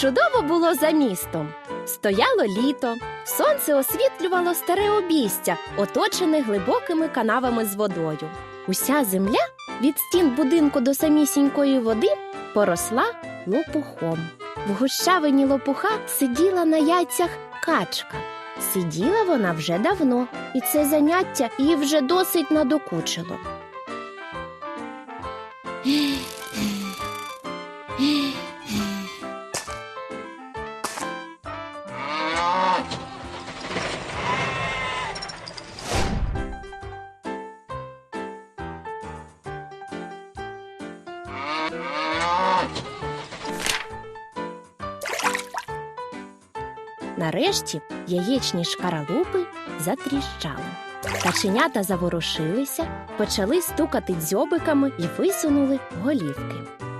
Чудово було за містом. Стояло літо, сонце освітлювало старе обійстя, оточене глибокими канавами з водою. Уся земля від стін будинку до самісінької води поросла лопухом. В гущавині лопуха сиділа на яйцях качка. Сиділа вона вже давно, і це заняття їй вже досить надокучило. Нарешті яєчні шкаралупи затріщали. Каченята заворушилися, почали стукати дзьобиками і висунули голівки.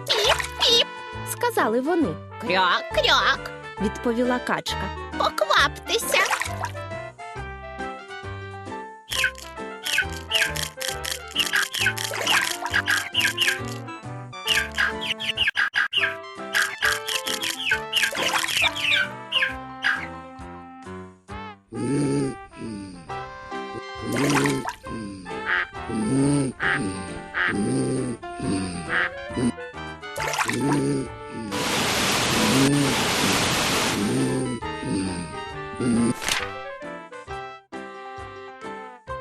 Піп-піп, сказали вони. Кряк-кряк, Відповіла качка. покваптеся.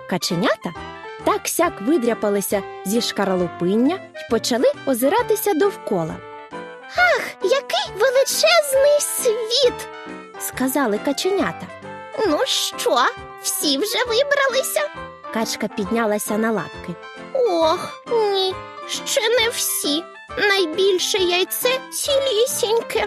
Каченята так сяк видряпалися зі шкаралупиння й почали озиратися довкола. Ах, Який величезний світ. Сказали каченята. Ну що, всі вже вибралися? Качка піднялася на лапки. Ох, ні, ще не всі. Найбільше яйце цілісіньке.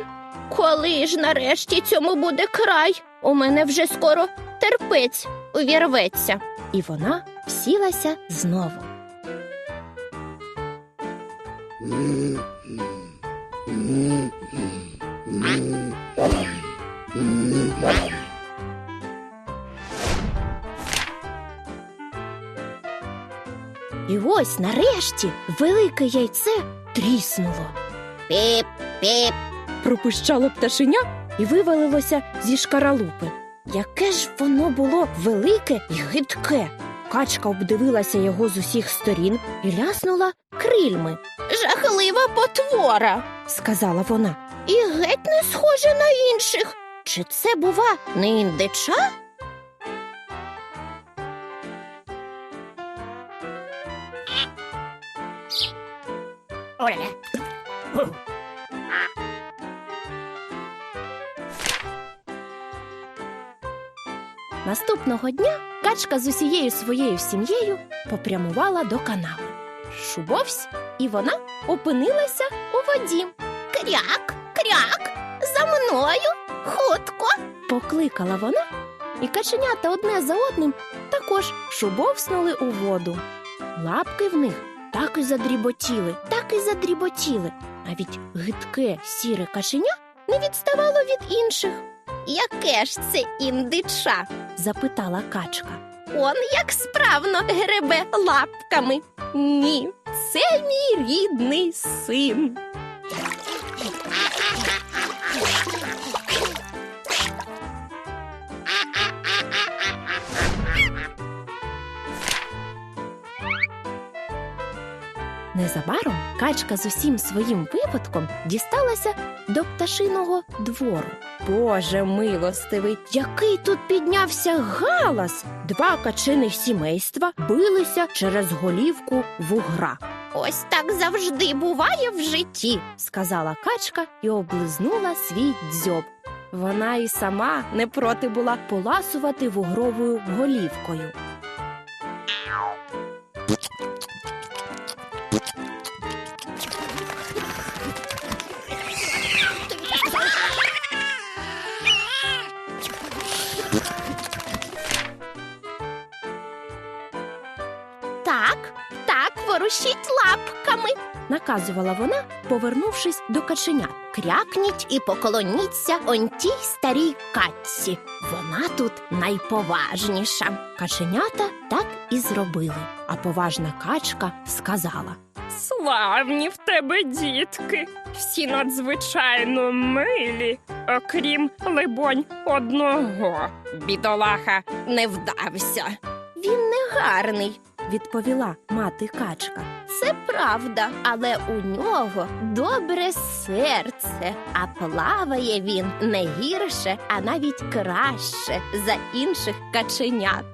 Коли ж нарешті цьому буде край? У мене вже скоро терпець увірветься. І вона сілася знову. І ось нарешті велике яйце тріснуло. Піп, піп. Пропищало пташеня і вивалилося зі шкаралупи. Яке ж воно було велике і гидке. Качка обдивилася його з усіх сторін і ляснула крильми, Жахлива потвора. сказала вона. І геть не схоже на інших. Чи це, бува, не індича? Наступного дня качка з усією своєю сім'єю попрямувала до канави. Шубовсь, і вона опинилася у воді. Кряк, кряк, за мною, хутко. Покликала вона, і каченята одне за одним також шубовснули у воду. Лапки в них так і задріботіли, так і задріботіли. Навіть гидке сіре кашеня не відставало від інших, Яке ж це індича? запитала качка. Он як справно гребе лапками. Ні, це мій рідний син. Незабаром качка з усім своїм випадком дісталася до пташиного двору. Боже милостивий, який тут піднявся галас! Два качиних сімейства билися через голівку вугра, Ось так завжди буває в житті. сказала качка і облизнула свій дзьоб. Вона і сама не проти була поласувати вугровою голівкою. Ворушіть лапками. наказувала вона, повернувшись до каченят. Крякніть і поклоніться он тій старій катці. Вона тут найповажніша. Каченята так і зробили, а поважна качка сказала: Славні в тебе дітки, всі надзвичайно милі, окрім, либонь, одного. Бідолаха не вдався. Він не гарний, відповіла мати качка. Це правда, але у нього добре серце, а плаває він не гірше, а навіть краще за інших каченят.